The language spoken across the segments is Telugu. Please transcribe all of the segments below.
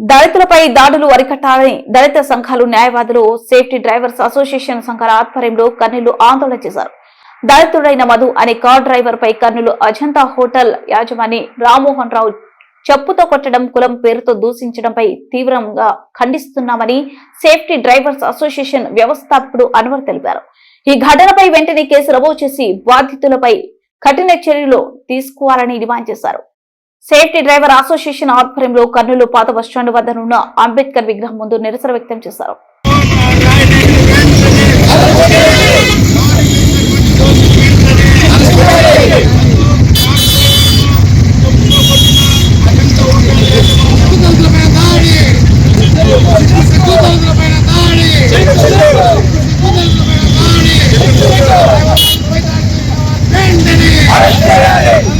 దళితులపై దాడులు అరికట్టాలని దళిత సంఘాలు న్యాయవాదులు సేఫ్టీ డ్రైవర్స్ అసోసియేషన్ సంఘాల ఆధ్వర్యంలో కర్నూలు ఆందోళన చేశారు. దళితుడైన మధు అనే కార్ డ్రైవర్ పై కర్నూలు అజంతా హోటల్ యాజమాని రామ్మోహన్ రావు చెప్పుతో కొట్టడం కులం పేరుతో దూషించడంపై తీవ్రంగా ఖండిస్తున్నామని సేఫ్టీ డ్రైవర్స్ అసోసియేషన్ వ్యవస్థాపకుడు అన్వర్ తెలిపారు. ఈ ఘటనపై వెంటనే కేసు నమోదు చేసి బాధితులపై కఠిన చర్యలు తీసుకోవాలని డిమాండ్ చేశారు. సేఫ్టీ డ్రైవర్ అసోసియేషన్ ఆధ్వర్యంలో కర్నూలు పాత బస్టాండ్ వద్ద ఉన్న అంబేద్కర్ విగ్రహం ముందు నిరసన వ్యక్తం చేశారు. వెంటనే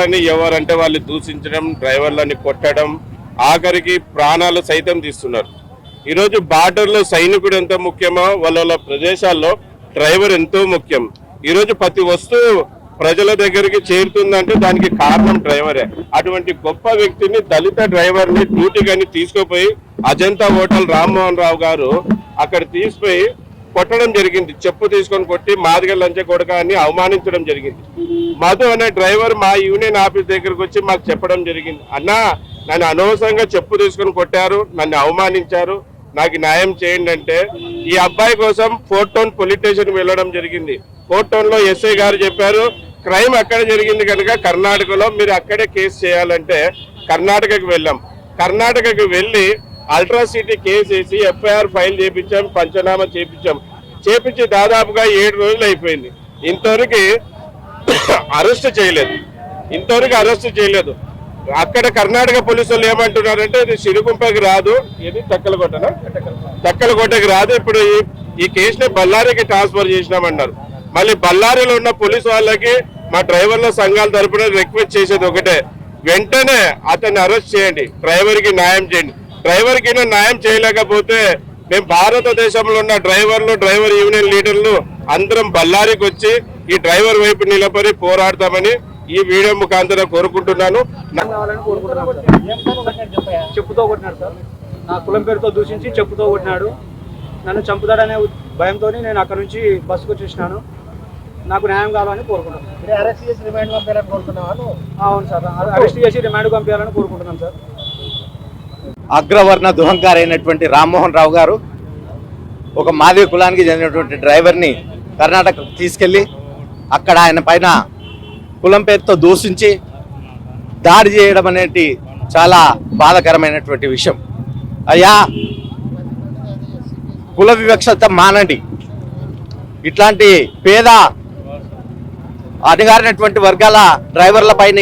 డ్రైవర్లని ఎవరంటే వాళ్ళు దూషించడం డ్రైవర్లని కొట్టడం ఆఖరికి ప్రాణాలు సైతం తీస్తున్నారు. ఈరోజు బార్డర్లో సైనికుడు ఎంత ముఖ్యమో వాళ్ళ ప్రదేశాల్లో డ్రైవర్ ఎంతో ముఖ్యం. ఈరోజు ప్రతి వస్తువు ప్రజల దగ్గరికి చేరుతుందంటే దానికి కారణం డ్రైవరే. అటువంటి గొప్ప వ్యక్తిని దళిత డ్రైవర్ని డ్యూటీగాని తీసుకుపోయి అజంతా హోటల్ రామ్మోహన్ రావు గారు అక్కడ తీసుకుపోయి కొట్టడం జరిగింది. చెప్పు తీసుకొని కొట్టి మాదిగ లంచ కొడక అని అవమానించడం జరిగింది. మధు అనే డ్రైవర్ మా యూనియన్ ఆఫీస్ దగ్గరకు వచ్చి మాకు చెప్పడం జరిగింది. అన్నా నన్ను అనవసరంగా చెప్పు తీసుకొని కొట్టారు నన్ను అవమానించారు నాకు న్యాయం చేయండి అంటే ఈ అబ్బాయి కోసం ఫోర్ టౌన్ పోలీస్ స్టేషన్ వెళ్ళడం జరిగింది. ఫోర్ టౌన్లో ఎస్ఐ గారు చెప్పారు క్రైమ్ అక్కడ జరిగింది కనుక కర్ణాటకలో మీరు అక్కడే కేసు చేయాలంటే కర్ణాటకకు వెళ్ళాం. కర్ణాటకకు వెళ్ళి అల్ట్రాసిటీ కేసు వేసి ఎఫ్ఐఆర్ ఫైల్ చేపించాం పంచనామా చేపించాం. చేపించి దాదాపుగా ఏడు రోజులు అయిపోయింది. ఇంతవరకు అరెస్ట్ చేయలేదు. ఇంతవరకు అరెస్ట్ చేయలేదు. అక్కడ కర్ణాటక పోలీసు వాళ్ళు ఏమంటున్నారంటే ఇది సిరుగుంపకి రాదు. ఇది తక్కలకోటనా? తక్కలకోటకి రాదు. ఇప్పుడు ఈ- కేసుని బళ్ళారికి ట్రాన్స్ఫర్ చేసినామన్నారు. మళ్ళీ బళ్ళారిలో ఉన్న పోలీసు వాళ్ళకి మా డ్రైవర్ల సంఘాల తరపున రిక్వెస్ట్ చేసేది ఒకటే. వెంటనే అతన్ని అరెస్ట్ చేయండి. డ్రైవర్కి న్యాయం చేయండి. డ్రైవర్కి న్యాయం చేయలేకపోతే మేము భారతదేశంలో ఉన్న డ్రైవర్లు డ్రైవర్ యూనియన్ లీడర్లు అందరం బళ్ళారికి వచ్చి ఈ డ్రైవర్ వైపు నిలబడి పోరాడతామని ఈ వీడియో ముఖాంతరం కోరుకుంటున్నాను. చెప్పుతో కొట్టినాడు సార్. నా కులం పేరుతో దూషించి చెప్పుతో కొట్టినాడు. నన్ను చంపుతాడనే భయంతో నేను అక్కడ నుంచి బస్సుకు వచ్చేసినాను. నాకు న్యాయం కావాలని కోరుకుంటున్నాను అరెస్ట్ చేసి రిమైండ్ పంపాలని కోరుతున్నాను అవును సార్. అరెస్ట్ చేసి రిమాండ్ పంపించాలని కోరుకుంటున్నాం సార్. అగ్రవర్ణ దుహంకారైనటువంటి రామ్మోహన్ రావు గారు ఒక మాదిగ కులానికి చెందినటువంటి డ్రైవర్ని కర్ణాటకకు తీసుకెళ్ళి అక్కడ ఆయన పైన కులం పేరుతో దూషించి దాడి చేయడం అనేది చాలా బాధకరమైనటువంటి విషయం. అయ్యా కుల వివక్షత మానండి. ఇట్లాంటి పేద అణగారినటువంటి వర్గాల డ్రైవర్ల పైన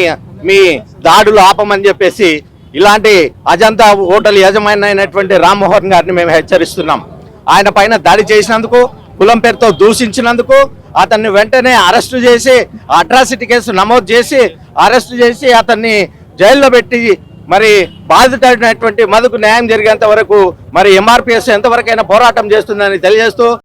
మీ దాడులు ఆపమని చెప్పేసి ఇలాంటి అజంతా హోటల్ యజమాని అయినటువంటి రామ్మోహన్ గారిని మేము హెచ్చరిస్తున్నాం. ఆయన పైన దాడి చేసినందుకు కులం పేరుతో దూషించినందుకు అతన్ని వెంటనే అరెస్టు చేసి అట్రాసిటీ కేసు నమోదు చేసి అరెస్టు చేసి అతన్ని జైల్లో పెట్టి మరి బాధితుడైనటువంటి మధుకు న్యాయం జరిగేంత వరకు మరి ఎంఆర్పిఎస్ ఎంతవరకైనా పోరాటం చేస్తుందని తెలియజేస్తూ